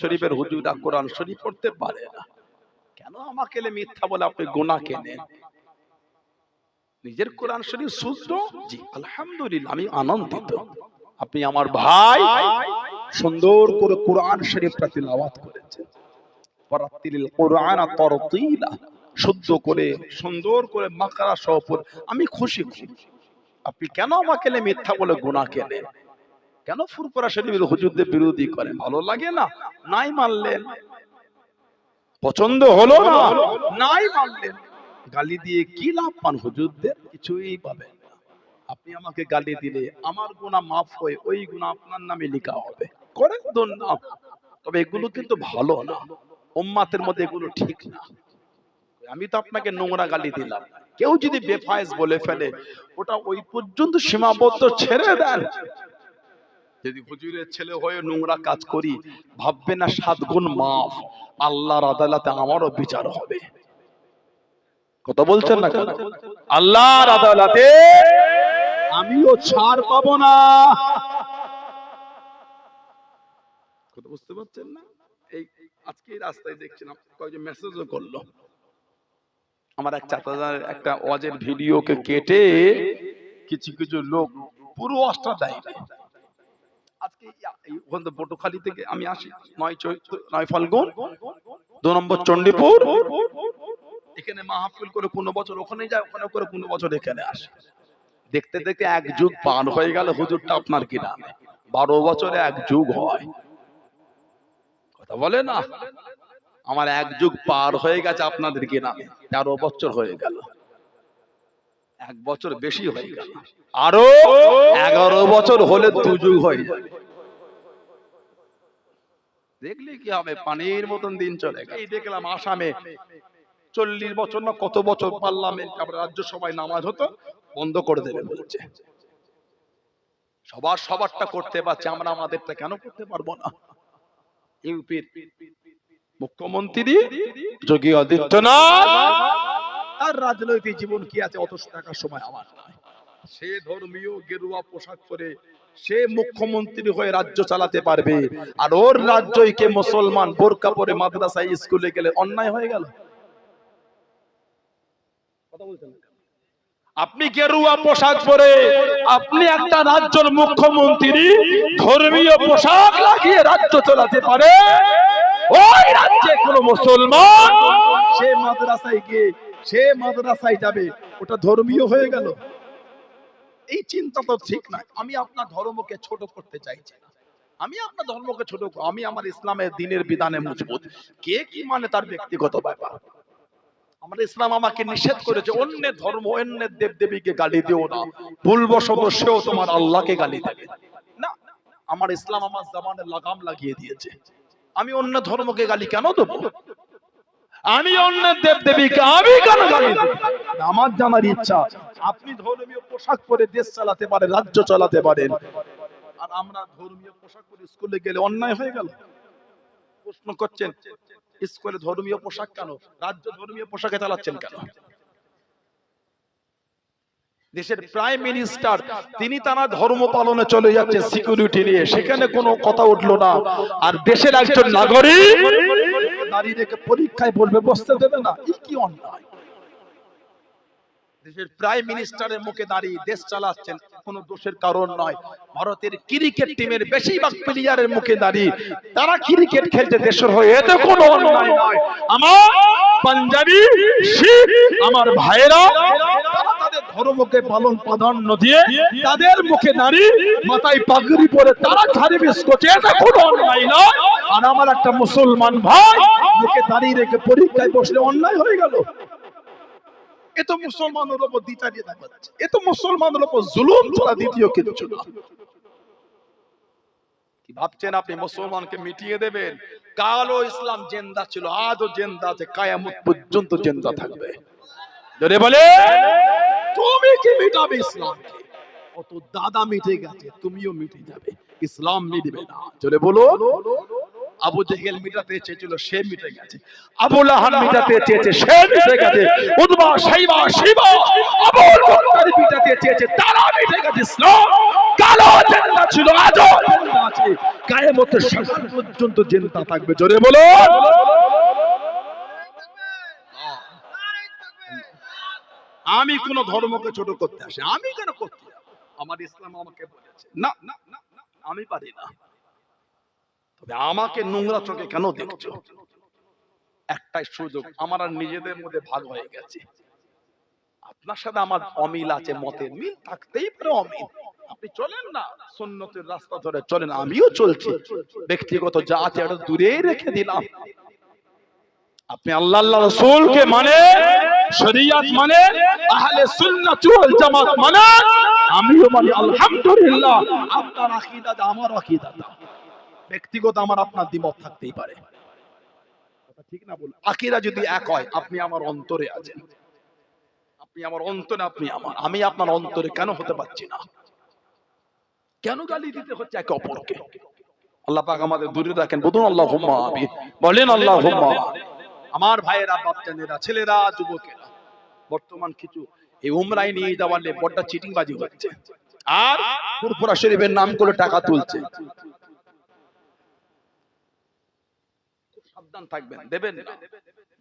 শরীফের হুজুরা কোরআন শরীফ পড়তে পারে না। কেন আমাকে মিথ্যা বলে আপনি গোনা কেনেন নিজের কোরআন শরীফ শুদ্ধ? জি, আলহামদুলিল্লাহ, আমি আনন্দিত। আপনি আমার ভাই সুন্দর করে কোরআন শরীফটা তিলাওয়াত করেছেন। পরাত্তিলিল কোরআন তরতিলা, শুদ্ধ করে, সুন্দর করে মাকড়া সহ আমি খুশি খুশি আপনি কেন আমাকে মিথ্যা বলে গোনা কেনেন কেন ফুরপুরা শরীফের হুজুরদের বিরোধী করেন ভালো লাগে না? নাই মানলেন। পছন্দ হলো না? নাই মানলেন। গালি দিয়ে কি লাভ পান হুজুরদের? কিছুই পাবেন আপনি আমাকে গালি দিলে আমার গুণা মাফ হয়ে ওই গুণা আপনার নামে লেখা হবে। করেন দোন তবে এগুলো কিন্তু ভালো না। উম্মাতের মধ্যে এগুলো ঠিক না। আমি তো আপনাকে নোংরা গালি দিলাম। কেউ যদি বেফায়েজ বলে ফেলে, ওটা ওই পর্যন্ত সীমাবদ্ধ ছেড়ে দেন। যদি হুজুরের ছেলে হয়ে নোংরা কাজ করি, ভাববে না সাত গুণ মাফ, আল্লাহর আদালতে আমারও বিচার হবে। কথা বলছেন না আল্লাহর আদালতে আমিও ছাড় পাবো না। কথা বুঝতে পারছেন না? এই আজকে এই রাস্তায় দেখছিলাম কয়েকজন মেসেজও করল। আমার এক চাচাদের একটা ওয়াজের ভিডিওকে কেটে কিছু কিছু লোক পুরো অস্ত্র দেয় আজকে ওখান থেকে পটুখালী থেকে আমি আসি। নয় চৈত্র নয় ফাল্গুন, দু নম্বর চণ্ডীপুর। এখানে মাহফিল করে কোনো বছর ওখানে যায় ওখানে করে কোনো বছর এখানে আসে। দেখতে দেখতে এক যুগ পার হয়ে গেল, হুজুরটা আপনার কি নামে? বারো বছরে এক যুগ হয়। কথা বলে না? আমার এক যুগ পার হয়ে গেছে, আপনাদের কি নামে? তেরো বছর হয়ে গেল। এক বছর বেশি হয়ে গেল। আরও এগারো বছর হলে দু যুগ হয়ে। যাবে দেখলে কি হবে? পানির মতন দিন চলে এই দেখলাম আসামে চল্লিশ বছর না কত বছর পার্লামেন্ট তারপরে রাজ্যসভায় নামাজ হতো বন্ধ করে দেবে বলছে। সবার সবারটা করতে পারছে আমরা আমাদেরটা কেন করতে পারব না? ইউপির মুখ্যমন্ত্রী যোগী আদিত্যনাথ তার রাজনৈতিক জীবন কি আছে? অত টাকার সময় আমার সে ধর্মীয় গেরুয়া পোশাক পরে সে মুখ্যমন্ত্রী হয়ে রাজ্য চালাতে পারবে। আর ওর রাজ্যই কে মুসলমান বোরকা পরে মাদ্রাসায় স্কুলে গেলে অন্যায় হয়ে গেল? কথা বলছেন আপনি গেরুয়া পোশাক পরে আপনি একটা রাজ্যের মুখ্যমন্ত্রী ধর্মীয় পোশাক লাগিয়ে রাজ্য চালাতে পারে? ওই রাজ্যে কোন মুসলমান সে মাদ্রাসায় গিয়ে সে মাদ্রাসায় যাবে, ওটা ধর্মীয় হয়ে গেল। এই চিন্তা তো ঠিক না আমি আপনার ধর্মকে ছোট করতে চাইছি আমি আপনার ধর্মকে ছোট আমি আমার ইসলামের দিনের বিধানে মজবুত। কে কি মানে তার ব্যক্তিগত ব্যাপার? আমার ইসলাম আমাকে নিষেধ করেছে, অন্য ধর্ম, অন্য দেব দেবীকে গালি দিও না। ভুলবশত সেও তোমার আল্লাহকে গালি দেবে। না, আমার ইসলাম আমার জামানে লাগাম লাগিয়ে দিয়েছে। আমি অন্য ধর্মকে গালি কেন দেবো? আমি অন্য দেব দেবীকে আমি কেন গালি আমার জানার ইচ্ছা, আপনি ধর্মীয় পোশাক পরে দেশ চালাতে পারেন, রাজ্য চালাতে পারেন। আর আমরা ধর্মীয় পোশাক পরে স্কুলে গেলে অন্যায় হয়ে গেল। প্রশ্ন করছেন, স্কুলে ধর্মীয় পোশাক কেন? রাজ্য ধর্মীয় পোশাকে চালাচ্ছেন কেন? দেশের প্রাইম মিনিস্টার, তিনি তারা ধর্ম পালনে চলে যাচ্ছে, সিকিউরিটি নিয়ে। সেখানে কোনো কথা উঠল না। আর দেশের একজন নাগরিক রেখে পরীক্ষায় বলবে, বসতে দেবে না। এই কি অন্যায়? দেশের প্রাইম মিনিস্টারের মুখে দাঁড়িয়ে দেশ চালাচ্ছেন, কোনো দোষের কারণ নয়। ভারতের ক্রিকেট টিমের বেশিরভাগ প্লেয়ারের মুখে দাঁড়িয়ে তারা ক্রিকেট খেলতে দেশের হয়ে। এতে কোনো অন্যায় নয়। আমার পাঞ্জাবি, শিখ, আমার তাদের ধর্মকে পালন প্রাধান্য দিয়ে তাদের মুখে দাঁড়িয়ে মাথায় পাগড়ি পরে তারা ছাড়ি বিস করছে এটা কোনো অন্যায় নয়। আর আমার একটা মুসলমান ভাই মুখে দাঁড়িয়ে রেখে পরীক্ষায় বসলে অন্যায় হয়ে গেল। এ তো মুসলমানের উপর দ্বিচারিয়ে দেখাচ্ছে এ তো মুসলমানের উপর জুলুম ছাড়া দ্বিতীয় কিছু না। ভাবছেন আপনি? মুসলমানকে মিটিয়ে দেবেন? কালো ইসলাম জেন্দা ছিল আজও জেন্দা আছে কায়ামত পর্যন্ত জেন্দা থাকবে। জোরে বলে তুমি কি মিটাবে ইসলামকে কত দাদা মিটে গেছে, তুমিও মিটে যাবে। ইসলাম মিটবে না। জোরে বলো আবু জেহেল মিটাতে চেয়েছিল, সে মিটে গেছে। আবু লাহান মিটাতে চেয়েছে, সে মিটে গেছে। উদবা, সাইবা, শিবা, আবুল বক্কর মিটাতে চেয়েছে, তারা মিটে গেছে। ইসলাম কালো জেন্দা ছিল, আজও আছে। কায়েমতের সকাল পর্যন্ত জেন্দা থাকবে। জোরে বলো আমি কোন ধর্মকে ছোট করতে আসি, আমি কেন করতে আমার ইসলাম আমাকে বলেছে। না আমি পারি না। তবে আমাকে নোংরা চোখে কেন দেখছ? একটাই সুযোগ, আমার আর নিজেদের মধ্যে ভাগ হয়ে গেছে। আপনার সাথে আমার অমিল আছে, মতের মিল থাকতেই পারে অমিল। আপনি চলেন না, সুন্নতের রাস্তা ধরে চলেন, আমিও চলছি। ব্যক্তিগত যা আছে এটা দূরেই রেখে দিলাম। আপনি আল্লাহ আল্লাহ রসুলকে মানে শরিয়াত মানে আহলে সুন্নাত ওয়াল জামাত মানে আমিও মানি, আলহামদুলিল্লাহ। আপনার আকীদা আমার আকীদা। ব্যক্তিগত আমার আপনার দ্বিমত থাকতেই পারে। ঠিক না বল আকীদা যদি এক হয়, আপনি আমার অন্তরে আছেন। আপনি আমার অন্তরে, আপনি আমার। আমি আপনার অন্তরে কেন হতে পারছি না? কেন গালি দিতে হচ্ছে একে অপরকে? আল্লাহ পাক আমাদের দূরে রাখেন। বলুন আল্লাহ আমিন। বলেন আল্লাহ আমার ভাইয়েরা, বাপজানেরা, ছেলেরা, যুবকেরা, বর্তমান কিছু এই উমরাই নিয়ে যাওয়ার নিয়ে বড়টা চিটিং বাজি হচ্ছে। আর ফুরফুরা শরীফের নাম করে টাকা তুলছে। সাবধান থাকবেন, দেবেন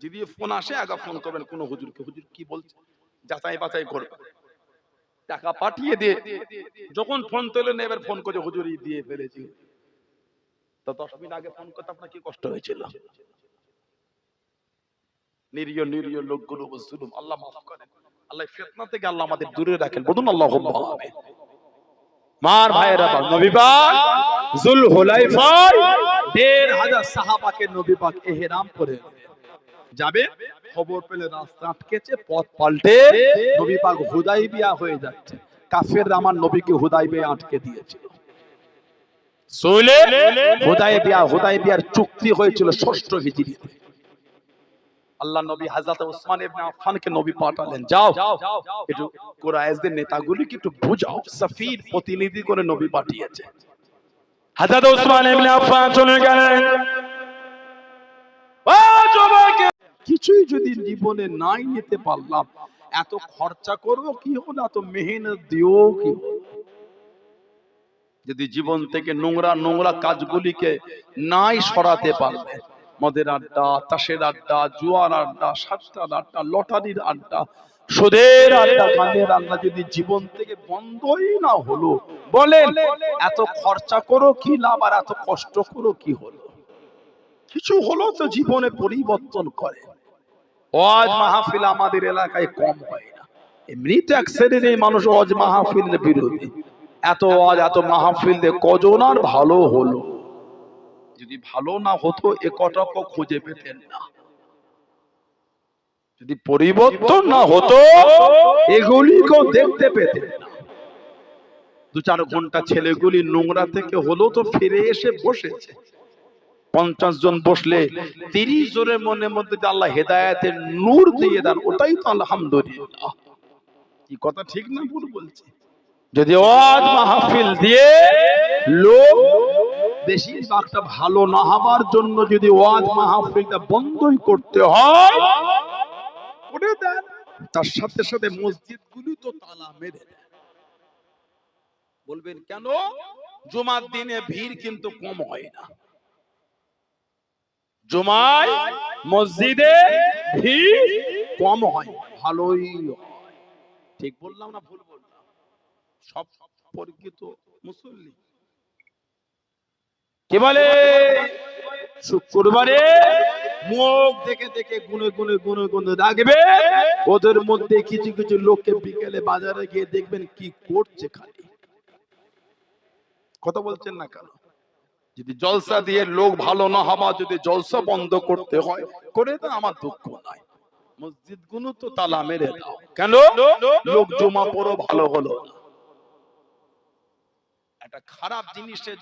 যদি ফোন আসে, আগে ফোন করবেন, কোন হুজুরকে। হুজুর কি বলছে? যাচাই বাছাই করবেন টাকা পাঠিয়ে দিয়ে, যখন ফোন তোলেন এবার ফোন করে হুজুর দিয়ে ফেলেছি। তো দশ মিনিট আগে ফোন করতে আপনার কি কষ্ট হয়েছিল? নিরীহ নিরীহ লোকগুলো জুলুম আল্লাহ মাফ করেন আল্লাহ ফিতনা থেকে আল্লাহ আমাদের দূরে রাখেন। বলুন আল্লাহ আমিন। মার ভাইয়েরা বা নবী পাক জুল হুলাইফায় দেড় হাজার সাহাবাকে নবী পাক ইহরাম করে যাবে। খবর পেলে রাস্তা আটকেছে পথ পাল্টে নবী পাক হুদাইবিয়া হয়ে যাচ্ছে। কাফেররা আমার নবীকে হুদাইবিয়া আটকে দিয়েছিল শুনলে হুদাইবিয়া হুদাইবিয়ার চুক্তি হয়েছিল ষষ্ঠ হিজরিতে আল্লাহ নবী হযরত ওসমান ইবনে আফফানকে নবী পাঠালেন। যাও। একটু কুরাইশদের নেতাগুলিকে একটু বুঝাও। সফির প্রতিনিধি করে নবী পাঠিয়েছে। হযরত ওসমান ইবনে আফফান চলে গেলেন। কিছুই যদি জীবনে নাই নিতে পারলাম এত খরচা করব কি হলো এত মেহনত দিও কি যদি জীবন থেকে নোংরা নোংরা কাজগুলিকে নাই সরাতে পারবে মদের আড্ডা, তাসের আড্ডা, জুয়ার আড্ডা, সাতটার আড্ডা, লটারির আড্ডা, সুদের আড্ডা গানের আড্ডা যদি জীবন থেকে বন্ধই না হলো, বলেন, এত খরচা করো কি লাভ আর এত কষ্ট করো কি হলো? কিছু হলো তো জীবনে পরিবর্তন করে। ওয়াজ মাহফিল আমাদের এলাকায় কম হয় না। এমনিতে এক শ্রেণির এই মানুষ ওয়াজ মাহফিলের বিরোধী। এত ওয়াজ, এত মাহফিল দিয়ে কজন আর ভালো হলো? যদি ভালো না হতো, এ কটাকে খুঁজে পেতেন না। যদি পরিবর্তন না হতো, এগুলিকেও দেখতে পেতেন না। দু চার ঘণ্টা ছেলেগুলি নোংরা থেকে হলো তো ফিরে এসে বসেছে। পঞ্চাশ জন বসলে তিরিশ জনের মনের মধ্যে আল্লাহ হেদায়াতের নূর দিয়ে দেন, ওটাই তো আলহামদুলিল্লাহ। কি কথা ঠিক না ভুল বলছি? যদি ওয়াজ মাহফিল দিয়ে লোক বেশিরভাগটা ভালো না হবার জন্য যদি ওয়াজ মাহফিলটা বন্ধই করতে হয়, করে দেন। তার সাথে সাথে মসজিদগুলি তো তালা মেরে বলবেন, কেন? জুমার দিনে ভিড় কিন্তু কম হয় না। জুমায় মসজিদে ভিড় কম হয়, ভালোই ঠিক বললাম না ভুল বললাম? সব পরিচিত মুসল্লি। কি বলে? শুক্রবারে মুখ দেখে দেখে গুনে গুনে গুনে গুনে রাখবে ওদের মধ্যে কিছু কিছু লোককে বিকেলে বাজারে গিয়ে দেখবেন কি করছে খালি। কথা বলছেন না কেন? যদি জলসা দিয়ে লোক ভালো না হওয়া যদি জলসা বন্ধ করতে হয়, করে তো আমার দুঃখ নাই। মসজিদগুলো তো তালা মেরে দাও। কেন? লোক জমা পড়ো ভালো হলো না। একটা খারাপ জিনিসের